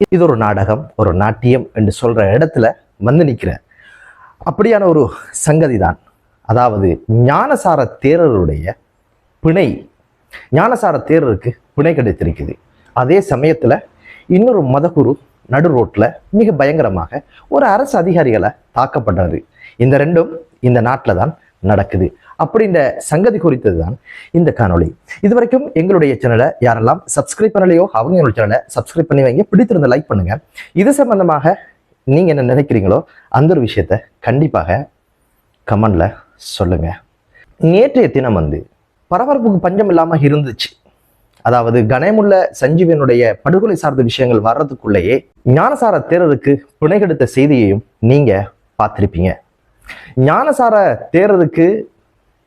இது ஒரு நாடகம் ஒரு நாட்டியம் என்று சொல்கிற இடத்துல வந்து நிற்கிறேன் அப்படியான ஒரு சங்கதி தான் அதாவது ஞானசார தேரருடைய பிணை. ஞானசார தேரருக்கு பிணை கிடைத்திருக்குது. அதே சமயத்தில் இன்னொரு மதகுரு நடு ரோட்டில் மிக பயங்கரமாக ஒரு அரசு அதிகாரிகளை தாக்கப்படுறாரு இந்த ரெண்டும் இந்த நாட்டில் தான் நடக்குது. அப்படின்ற சங்கதி குறித்தது தான் இந்த காணொளி. இது வரைக்கும் எங்களுடைய சேனலை யாரெல்லாம் சப்ஸ்கிரைப் பண்ணலையோ அவங்க என்னோட சேனலை சப்ஸ்கிரைப் பண்ணி வைங்க. பிடித்திருந்த லைக் பண்ணுங்க. இது சம்பந்தமாக நீங்க என்ன நினைக்கிறீங்களோ அந்த ஒரு விஷயத்த கண்டிப்பாக கமெண்ட்ல சொல்லுங்க. நேற்றைய தினம் வந்து பரபரப்புக்கு பஞ்சம் இல்லாம இருந்துச்சு. அதாவது கணேமுள்ள சஞ்சீவனுடைய படுகொலை சார்ந்த விஷயங்கள் வர்றதுக்குள்ளேயே ஞானசார தேரருக்கு பிணைகெடுத்த செய்தியையும் நீங்க பார்த்திருப்பீங்க. ஞானசார தேரருக்கு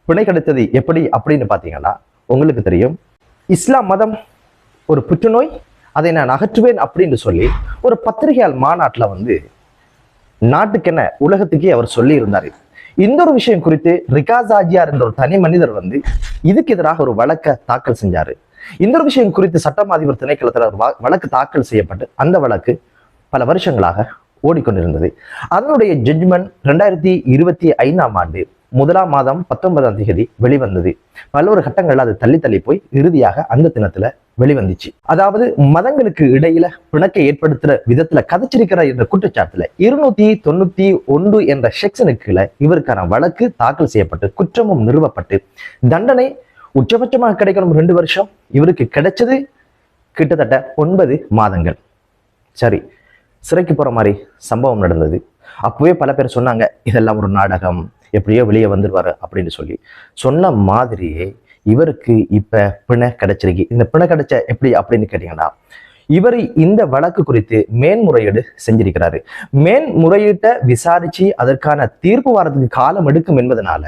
பிணை கிடைத்தது எப்படி அப்படின்னு பார்த்தீங்கன்னா உங்களுக்கு தெரியும். இஸ்லாம் மதம் ஒரு புற்றுநோய் அதை நான் அகற்றுவேன் அப்படின்னு சொல்லி ஒரு பத்திரிகையால் மாநாட்டில் வந்து நாட்டுக்கென உலகத்துக்கே அவர் சொல்லி இருந்தாரு இந்த ஒரு விஷயம் குறித்து ரிகாஸ் ஆஜியார் என்ற ஒரு தனி மனிதர் வந்து இதுக்கு எதிராக ஒரு வழக்கை தாக்கல் செஞ்சாரு. இந்த ஒரு விஷயம் குறித்து சட்டம் அதிபர் திணைக்களத்தில் ஒரு வ- வழக்கு தாக்கல் செய்யப்பட்டு அந்த வழக்கு பல வருஷங்களாக ஓடிக்கொண்டிருந்தது. அதனுடைய ஜட்ஜ்மெண்ட் ரெண்டாயிரத்தி இருபத்தி ஐந்தாம் ஆண்டு முதலாம் மாதம் பத்தொன்பதாம் தேதி வெளிவந்தது. பல்வேறு கட்டங்கள்ல அது தள்ளி தள்ளி போய் இறுதியாக அந்த தினத்துல வெளிவந்துச்சு. அதாவது மதங்களுக்கு இடையில பிணக்கை ஏற்படுத்துற விதத்துல கதைச்சிருக்கிற என்ற குற்றச்சாட்டுல இருநூத்தி தொண்ணூத்தி ஒன்று என்ற செக்ஷனுக்குள்ள இவருக்கான வழக்கு தாக்கல் செய்யப்பட்டு குற்றமும் நிறுவப்பட்டு தண்டனை உச்சபட்சமாக கிடைக்கணும் ரெண்டு வருஷம் இவருக்கு கிடைச்சது கிட்டத்தட்ட ஒன்பது மாதங்கள். சரி சிறைக்கு போற மாதிரி சம்பவம் நடந்தது. அப்பவே பல பேர் சொன்னாங்க இதெல்லாம் ஒரு நாடகம். எப்படியோ வெளியே வந்துருவாரு அப்படின்னு சொல்லி. சொன்ன மாதிரியே இவருக்கு இப்ப பிணை கிடைச்சிருக்கு. இந்த பிணை கிடைச்ச எப்படி அப்படின்னு கேட்டீங்கன்னா இவர் இந்த வழக்கு குறித்து மேன்முறையீடு செஞ்சிருக்கிறாரு. மேன்முறையீட்டை விசாரிச்சு அதற்கான தீர்ப்பு வாரத்துக்கு காலம் எடுக்கும் என்பதனால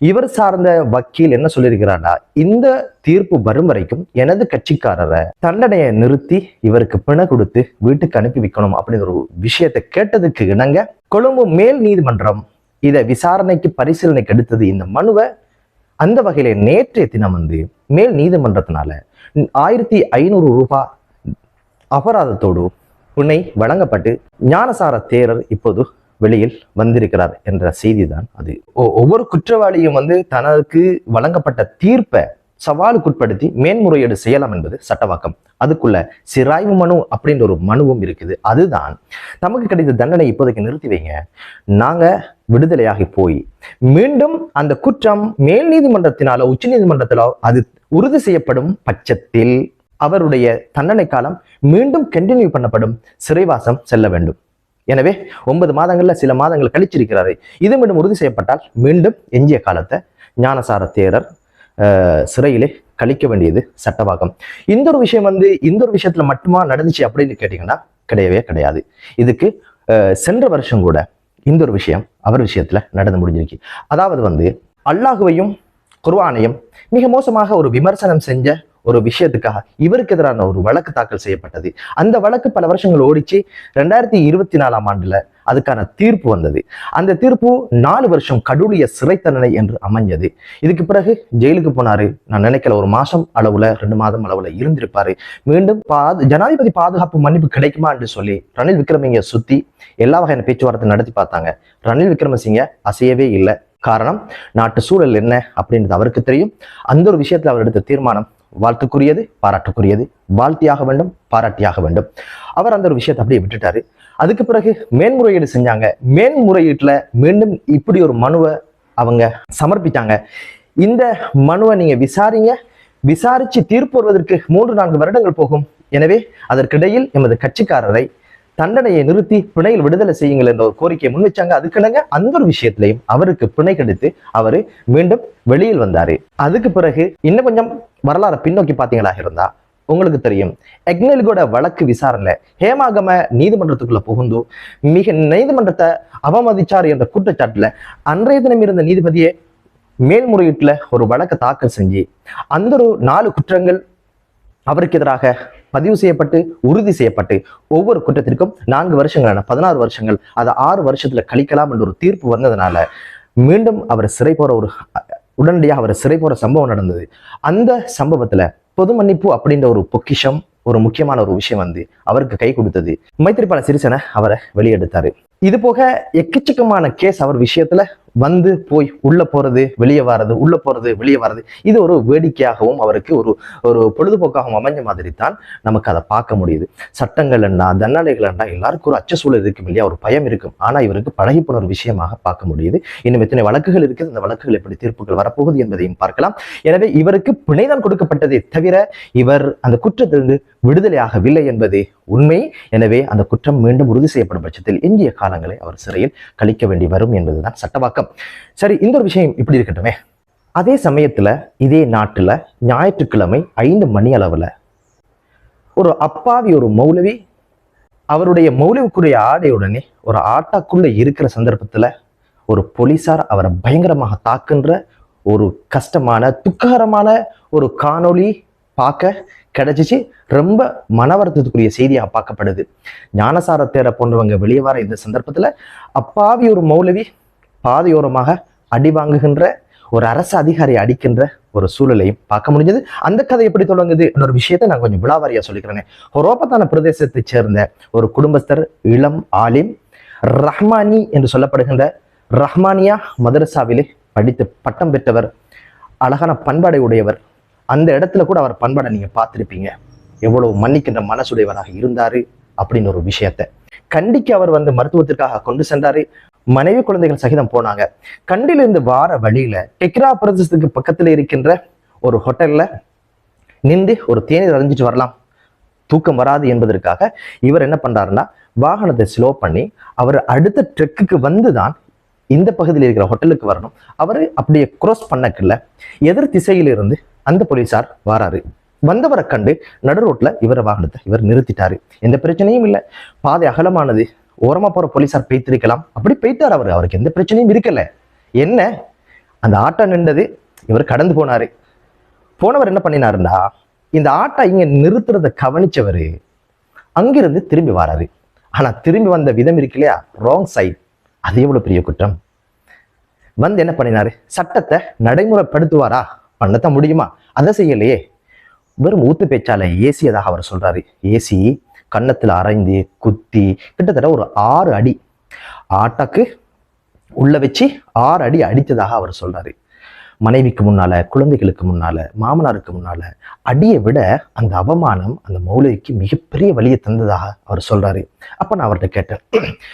இவர் சார்ந்த வக்கீல் என்ன சொல்லியிருக்கிறார்னா இந்த தீர்ப்பு வரும் வரைக்கும் எனது கட்சிக்காரரை தண்டனையை நிறுத்தி இவருக்கு பிணை கொடுத்து வீட்டுக்கு அனுப்பி வைக்கணும் அப்படிங்கிற ஒரு விஷயத்தை கேட்டதுக்கு இணங்க கொழும்பு மேல் நீதிமன்றம் இதை விசாரணைக்கு பரிசீலனைக்கு எடுத்தது இந்த மனுவை அந்த வகையில நேற்றைய தினம் வந்து மேல் நீதிமன்றத்தினால ஆயிரத்தி ஐநூறு ரூபாய் அபராதத்தோடு உன்னை வழங்கப்பட்டு ஞானசார தேரர் இப்போது வெளியில் வந்திருக்கிறார் என்ற செய்தி தான் அது. ஒ- ஒவ்வொரு குற்றவாளியும் வந்து தனக்கு வழங்கப்பட்ட தீர்ப்பை சவாலுக்குட்படுத்தி மேன்முறையீடு செய்யலாம் என்பது சட்டவாக்கம். அதுக்குள்ள சிராய்வு மனு அப்படின்ற ஒரு மனுவும் இருக்குது. அதுதான் நமக்கு கிடைத்த தண்டனை இப்போதைக்கு நிறுத்தி வைங்க. நாங்க விடுதலையாகி போய் மீண்டும் அந்த குற்றம் மேல் நீதிமன்றத்தினாலோ உச்ச நீதிமன்றத்திலோ அது உறுதி செய்யப்படும் பட்சத்தில் அவருடைய தண்டனை காலம் மீண்டும் கண்டினியூ பண்ணப்படும் சிறைவாசம் செல்ல வேண்டும். எனவே ஒன்பது மாதங்கள்ல சில மாதங்கள் கழிச்சிருக்கிறாரு. இது மீண்டும் உறுதி செய்யப்பட்டால் மீண்டும் எஞ்சிய காலத்தை ஞானசார தேரர் அஹ், சிறையிலே கழிக்க வேண்டியது சட்டவாக்கம் இந்த ஒரு விஷயம் வந்து இந்த ஒரு விஷயத்துல மட்டுமா நடந்துச்சு அப்படின்னு கேட்டீங்கன்னா கிடையவே கிடையாது. இதுக்கு அஹ், சென்ற வருஷம் கூட இந்த ஒரு விஷயம் அவர் விஷயத்துல நடந்து முடிஞ்சிருக்கு. அதாவது வந்து அல்லாஹுவையும் குர்வானையும் மிக மோசமாக ஒரு விமர்சனம் செஞ்ச ஒரு விஷயத்துக்காக இவருக்கு எதிரான ஒரு வழக்கு தாக்கல் செய்யப்பட்டது. அந்த வழக்கு பல வருஷங்கள் ஓடிச்சு. ரெண்டாயிரத்தி இருபத்தி நாலாம் ஆண்டுல அதுக்கான தீர்ப்பு வந்தது. அந்த தீர்ப்பு நாலு வருஷம் கடூழிய சிறை தண்டனை என்று அமைஞ்சது. இதுக்கு பிறகு ஜெயிலுக்கு போனாரு. நான் நினைக்கல ஒரு மாசம் அளவுல ரெண்டு மாதம் அளவுல இருந்திருப்பாரு. மீண்டும் பாது ஜனாதிபதி பாதுகாப்பு மன்னிப்பு கிடைக்குமா என்று சொல்லி ரணில் விக்ரமசிங்க சுத்தி எல்லா வகையான பேச்சுவார்த்தை நடத்தி பார்த்தாங்க. ரணில் விக்ரமசிங்க அசையவே இல்லை. காரணம் நாட்டு சூழல் என்ன அப்படின்றது அவருக்கு தெரியும். அந்த ஒரு விஷயத்துல அவர் எடுத்த தீர்மானம் வாழ்த்துக்குரியது பாராட்டுக்குரியது. வாழ்த்தியாக வேண்டும் பாராட்டியாக வேண்டும். அவர் அந்த ஒரு விஷயத்தை அப்படியே விட்டுட்டாரு. அதுக்கு பிறகு மேன்முறையீடு செஞ்சாங்க. மேன்முறையீட்டில் மீண்டும் இப்படி ஒரு மனுவை அவங்க சமர்ப்பித்தாங்க இந்த மனுவை நீங்கள் விசாரிங்க. விசாரித்து தீர்ப்பு வருவதற்கு மூன்று நான்கு வருடங்கள் போகும். எனவே அதற்கிடையில் எமது கட்சிக்காரரை தண்டனையை நிறுத்தி பிணையில் விடுதலை செய்யுங்கள் என்ற ஒரு கோரிக்கையை முன்வச்சாங்க. அதுக்கிணங்க அந்த ஒரு விஷயத்திலையும் அவருக்கு பிணை கெடுத்து அவரு மீண்டும் வெளியில் வந்தாரு. அதுக்கு பிறகு இன்னும் கொஞ்சம் வரலாறு பின்னோக்கி பார்த்தீங்களா? இருந்தா உங்களுக்கு தெரியும். எக்னெல்கோட வழக்கு விசாரணை ஹேமாகம நீதிமன்றத்துக்குள்ள புகுந்து மிக நீதிமன்றத்தை அவமதிச்சார் என்ற குற்றச்சாட்டுல அன்றைய தினம் இருந்த நீதிபதியே மேல்முறையீட்டுல ஒரு வழக்கை தாக்கல் செஞ்சு அந்த ஒரு நாலு குற்றங்கள் அவருக்கு எதிராக பதிவு செய்யப்பட்டு உறுதி செய்யப்பட்டு ஒவ்வொரு குற்றத்திற்கும் நான்கு வருஷங்களான பதினாறு வருஷங்கள் அதை ஆறு வருஷத்துல கழிக்கலாம் என்ற ஒரு தீர்ப்பு வந்ததுனால மீண்டும் அவர் சிறை போற ஒரு உடனடியாக அவர் சிறை போற சம்பவம் நடந்தது. அந்த சம்பவத்துல பொது மன்னிப்பு அப்படின்ற ஒரு பொக்கிஷம் ஒரு முக்கியமான ஒரு விஷயம் வந்து அவருக்கு கை கொடுத்தது. மைத்திரிபால சிறிசேன அவரை வெளியெடுத்தாரு. இது போக எக்கச்சக்கமான கேஸ் அவர் விஷயத்துல வந்து போய் உள்ள போறது வெளியே வர்றது உள்ள போறது வெளியே வர்றது இது ஒரு வேடிக்கையாகவும் அவருக்கு ஒரு ஒரு பொழுதுபோக்காகவும் அமைஞ்ச மாதிரி தான் நமக்கு அதை பார்க்க முடியுது. சட்டங்கள் என்ன தண்டனைகள் என்ன எல்லாருக்கும் ஒரு அச்சசூழல் இருக்கும் இல்லையா? ஒரு பயம் இருக்கும். ஆனால் இவருக்கு பழகி போன ஒரு விஷயமாக பார்க்க முடியுது. இன்னும் எத்தனை வழக்குகள் இருக்குது அந்த வழக்குகள் எப்படி தீர்ப்புகள் வரப்போகுது என்பதையும் பார்க்கலாம். எனவே இவருக்கு பிணைதான் கொடுக்கப்பட்டதே தவிர இவர் அந்த குற்றத்திலிருந்து விடுதலையாகவில்லை என்பது உண்மை. எனவே அந்த குற்றம் மீண்டும் உறுதி செய்யப்படும் பட்சத்தில் எஞ்சிய காலங்களை அவர் சிறையில் கழிக்க வேண்டி வரும் என்பதுதான் சட்டவாக்கம். சரி இந்த ஒரு விஷயம் இப்படி இருக்கட்டுமே. அதே சமயத்தில் இதே நாட்டில் ஞாயிற்றுக்கிழமை ஐந்து மணி அளவில் ஒரு அப்பாவி ஒரு மௌலவி அவருடைய மௌலவிக்குரிய ஆடையுடனே ஒரு ஆட்டாக்குள்ளே இருக்கிற சந்தர்ப்பத்தில் ஒரு போலீஸார் அவரை பயங்கரமாக தாக்குன்ற ஒரு கஷ்டமான துக்ககரமான ஒரு காணொளி பார்க்க கிடைச்சிச்சு. ரொம்ப மனவருத்தத்துக்குரிய செய்தியாக பார்க்கப்படுது. ஞானசார தேர போன்றவங்க வெளியே வர இந்த சந்தர்ப்பத்தில் அப்பாவி ஒரு மௌலவி பாதையோரமாக அடி வாங்குகின்ற ஒரு அரசு அதிகாரி அடிக்கின்ற ஒரு சூழலையும் பார்க்க முடிஞ்சது. அந்த கதை எப்படி தொடங்குது இன்னொரு விஷயத்தை நான் கொஞ்சம் விழாவாரியா சொல்லிக்கிறேன். ஹொரோபத்தான பிரதேசத்தை சேர்ந்த ஒரு குடும்பஸ்தர் இளம் ஆலிம் ரஹ்மானி என்று சொல்லப்படுகின்ற ரஹ்மானியா மதரசாவிலே படித்து பட்டம் பெற்றவர் அழகான பண்பாடை உடையவர். அந்த இடத்துல கூட அவர் பண்பாடை நீங்க பார்த்துருப்பீங்க. எவ்வளவு மன்னிக்கின்ற மனசுடையவராக இருந்தாரு அப்படின்னு ஒரு விஷயத்த. கண்டிக்கு அவர் வந்து மருத்துவத்திற்காக கொண்டு சென்றாரு. மனைவி குழந்தைகள் சகிதம் போனாங்க. கண்டிலிருந்து வார வழியில டெக்ரா பிரதேசத்துக்கு பக்கத்துல இருக்கின்ற ஒரு ஹோட்டல்ல நின்று ஒரு தேநீர் அறிஞ்சிட்டு வரலாம். தூக்கம் வராது என்பதற்காக இவர் என்ன பண்றாருன்னா வாகனத்தை ஸ்லோ பண்ணி அவர் அடுத்த ட்ரெக்குக்கு வந்து தான் இந்த பகுதியில் இருக்கிற ஹோட்டலுக்கு வரணும். அவர் அப்படியே க்ரோஸ் பண்ணக்கல எதிர் திசையிலிருந்து அந்த போலீஸார் வாராரு. வந்தவரை கண்டு நடு ரோட்ல இவர வாகனத்தை இவர் நிறுத்திட்டாரு. எந்த பிரச்சனையும் இல்லை. பாதை அகலமானது. ஓரமா போற போலீசார் பெய்த்திருக்கலாம். அப்படி பெய்த்தார் அவர். அவருக்கு எந்த பிரச்சனையும் இருக்கல. என்ன? அந்த ஆட்டம் நின்றது. இவர் கடந்து போனாரு. போனவர் என்ன பண்ணினாருன்னா இந்த ஆட்டை இங்க நிறுத்துறதை கவனிச்சவர் அங்கிருந்து திரும்பி வராரு. ஆனா திரும்பி வந்த விதம் இருக்கு இல்லையா? ராங் சைட் அது எவ்வளோ பெரிய குற்றம்? வந்து என்ன பண்ணினாரு? சட்டத்தை நடைமுறைப்படுத்துவாரா? பண்ணத்தான் முடியுமா? அதை செய்யலையே. வெறும் ஊத்து பேச்சால ஏசியதாக அவர் சொல்றாரு. ஏசி கன்னத்துல அரைந்து குத்தி கிட்டத்தட்ட ஒரு ஆறு அடி ஆட்டாக்கு உள்ள வச்சு ஆறு அடி அடித்ததாக அவர் சொல்றாரு. மனைவிக்கு முன்னால குழந்தைகளுக்கு முன்னால மாமனாருக்கு முன்னால அடியை விட அந்த அவமானம் அந்த மௌலவிக்கு மிகப்பெரிய வழியை தந்ததாக அவர் சொல்றாரு. அப்ப நான் அவர்கிட்ட கேட்டேன்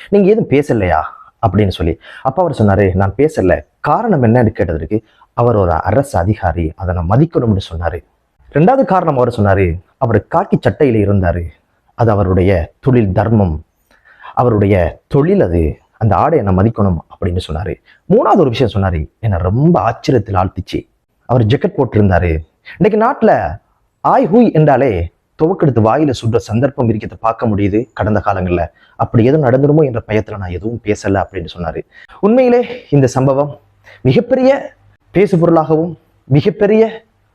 நீங்க ஏதும் பேசலையா? அப்படின்னு சொல்லி. அப்ப அவர் சொன்னாரு நான் பேசல. காரணம் என்னன்னு கேட்டதற்கு அவர் ஒரு அரசு அதிகாரி அதை நான் மதிக்கணும்னு சொன்னாரு. ரெண்டாவது காரணம் அவர் சொன்னாரு அவர் காக்கி சட்டையில இருந்தாரு. அது அவருடைய தொழில் தர்மம் அவருடைய தொழில் அது அந்த ஆடையை நான் மதிக்கணும் அப்படின்னு சொன்னாரு. மூணாவது ஒரு விஷயம் சொன்னாரு என்னை ரொம்ப ஆச்சரியத்தில் ஆழ்த்திச்சு. அவர் ஜெக்கெட் போட்டிருந்தாரு. இன்னைக்கு நாட்டுல ஆய் ஹூய் என்றாலே துவக்கெடுத்து வாயில சுடுற சந்தர்ப்பம் இருக்கிறத பார்க்க முடியுது கடந்த காலங்களில். அப்படி எதுவும் நடந்துருமோ என்ற பயத்துல நான் எதுவும் பேசல அப்படின்னு சொன்னாரு. உண்மையிலே இந்த சம்பவம் மிகப்பெரிய பேசுபொருளாகவும் மிகப்பெரிய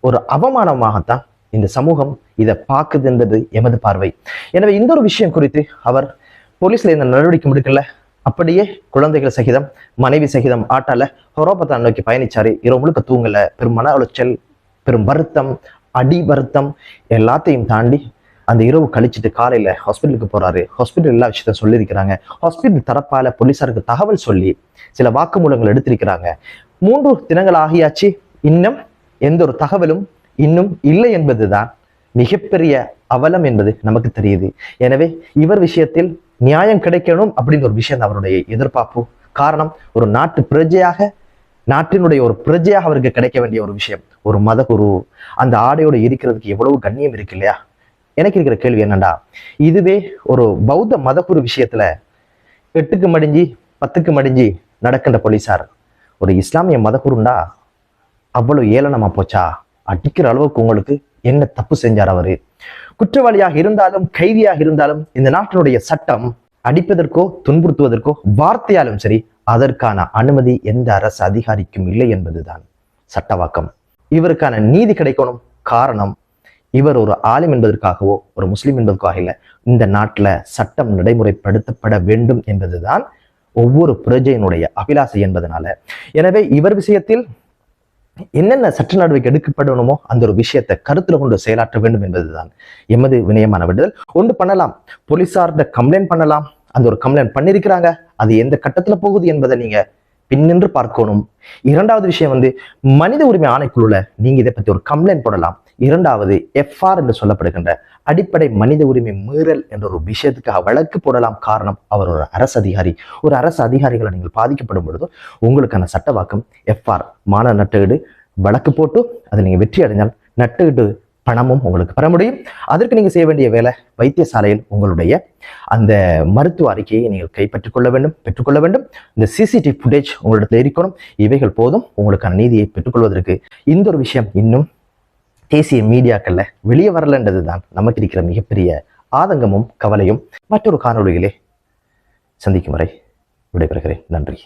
ஒரு அவமானமாகத்தான் இந்த சமூகம் இதை பார்க்குது என்பது எமது பார்வை. எனவே இந்த ஒரு விஷயம் குறித்து அவர் போலீஸ்ல இந்த நடவடிக்கை முடிக்கல அப்படியே குழந்தைகள் சகிதம் மனைவி சகிதம் ஆட்டால ஹொரோபத்தான் நோக்கி பயணிச்சாரு. இரவு முழுக்க தூங்கல. பெரும் மன உளைச்சல் பெரும் வருத்தம் அடி வருத்தம் எல்லாத்தையும் தாண்டி அந்த இரவு கழிச்சிட்டு காலையில ஹாஸ்பிட்டலுக்கு போறாரு. ஹாஸ்பிட்டல் எல்லா விஷயத்த சொல்லியிருக்கிறாங்க. ஹாஸ்பிட்டல் தரப்பால போலீசாருக்கு தகவல் சொல்லி சில வாக்குமூலங்கள் எடுத்திருக்கிறாங்க. மூன்று தினங்கள் ஆகியாச்சு. இன்னும் எந்த ஒரு தகவலும் இன்னும் இல்லை என்பதுதான் மிகப்பெரிய அவலம் என்பது நமக்கு தெரியுது. எனவே இவர் விஷயத்தில் நியாயம் கிடைக்கணும் அப்படின்னு ஒரு விஷயம் அவருடைய எதிர்பார்ப்பு. காரணம் ஒரு நாட்டு பிரஜையாக நாட்டினுடைய ஒரு பிரஜையாக அவருக்கு கிடைக்க வேண்டிய ஒரு விஷயம் ஒரு மதகுரு. அந்த ஆடையோடு இருக்கிறதுக்கு எவ்வளவு கண்ணியம் இருக்கு இல்லையா? எனக்கு இருக்கிற கேள்வி என்னண்டா? இதுவே ஒரு பௌத்த மதகுரு விஷயத்துல எட்டுக்கு மடிஞ்சி பத்துக்கு மடிஞ்சி நடக்கின்ற போலீசார். ஒரு இஸ்லாமிய மதகுருண்டா? அவ்வளவு ஏளனமா போச்சா? அடிக்கிற அளவுக்கு உங்களுக்கு என்ன தப்பு செஞ்சார் அவரு? குற்றவாளியாக இருந்தாலும் கைதியாக இருந்தாலும் இந்த நாட்டினுடைய சட்டம் அடிப்பதற்கோ துன்புறுத்துவதற்கோ வார்த்தையாலும் சரி அதற்கான அனுமதி எந்த அரசு அதிகாரிக்கும் இல்லை என்பதுதான் சட்டவாக்கம். இவருக்கான நீதி கிடைக்கணும் காரணம் இவர் ஒரு ஆலிம் என்பதற்காகவோ ஒரு முஸ்லிம் என்பதற்காக இல்லை இந்த நாட்டில் சட்டம் நடைமுறைப்படுத்தப்பட வேண்டும் என்பதுதான் ஒவ்வொரு பிரஜையினுடைய அபிலாசை என்பதனால. எனவே இவர் விஷயத்தில் என்னென்ன சட்ட நடவடிக்கை எடுக்கப்படணுமோ அந்த ஒரு விஷயத்தை கருத்தில் கொண்டு செயலாற்ற வேண்டும் என்பதுதான் எமது வினயமான விடுதல் ஒன்று பண்ணலாம். போலீஸார்கிட்ட கம்ப்ளைண்ட் பண்ணலாம். அந்த ஒரு கம்ப்ளைண்ட் பண்ணியிருக்கிறாங்க அது எந்த கட்டத்தில் போகுது என்பதை நீங்க பின்னின்று பார்க்கணும். இரண்டாவது விஷயம் வந்து மனித உரிமை ஆணைக்குழுல நீங்க இதை பத்தி ஒரு கம்ப்ளைண்ட் போடலாம். இரண்டாவது எஃப்ஆர் என்று சொல்லப்படுகின்ற அடிப்படை மனித உரிமை மீறல் என்ற ஒரு விஷயத்துக்காக வழக்கு போடலாம் காரணம் அவர் ஒரு அரசு அதிகாரி. ஒரு அரசு அதிகாரிகளை நீங்கள் பாதிக்கப்படும் பொழுது உங்களுக்கான சட்டவாக்கம் எஃப்ஆர் மான நட்டுகிடு வழக்கு போட்டு அதை நீங்கள் வெற்றி அடைஞ்சால் நட்டுகிட்டு பணமும் உங்களுக்கு பெற முடியும். அதற்கு நீங்கள் செய்ய வேண்டிய வேலை வைத்தியசாலையில் உங்களுடைய அந்த மருத்துவ அறிக்கையை நீங்கள் கைப்பற்றிக் கொள்ள வேண்டும் பெற்றுக்கொள்ள வேண்டும். இந்த சிசிடிவி ஃபுட்டேஜ் உங்களிடத்தில் இருக்கணும். இவைகள் போதும். உங்களுக்கான நீதியை பெற்றுக்கொள்வதற்கு இந்த ஒரு விஷயம் இன்னும் தேசிய மீடியாக்களில் வெளியே வரலன்றது தான் நமக்கு இருக்கிற மிகப்பெரிய ஆதங்கமும் கவலையும். மற்றொரு காணொளியிலே சந்திக்கும் வரை விடைபெறுகிறேன். நன்றி.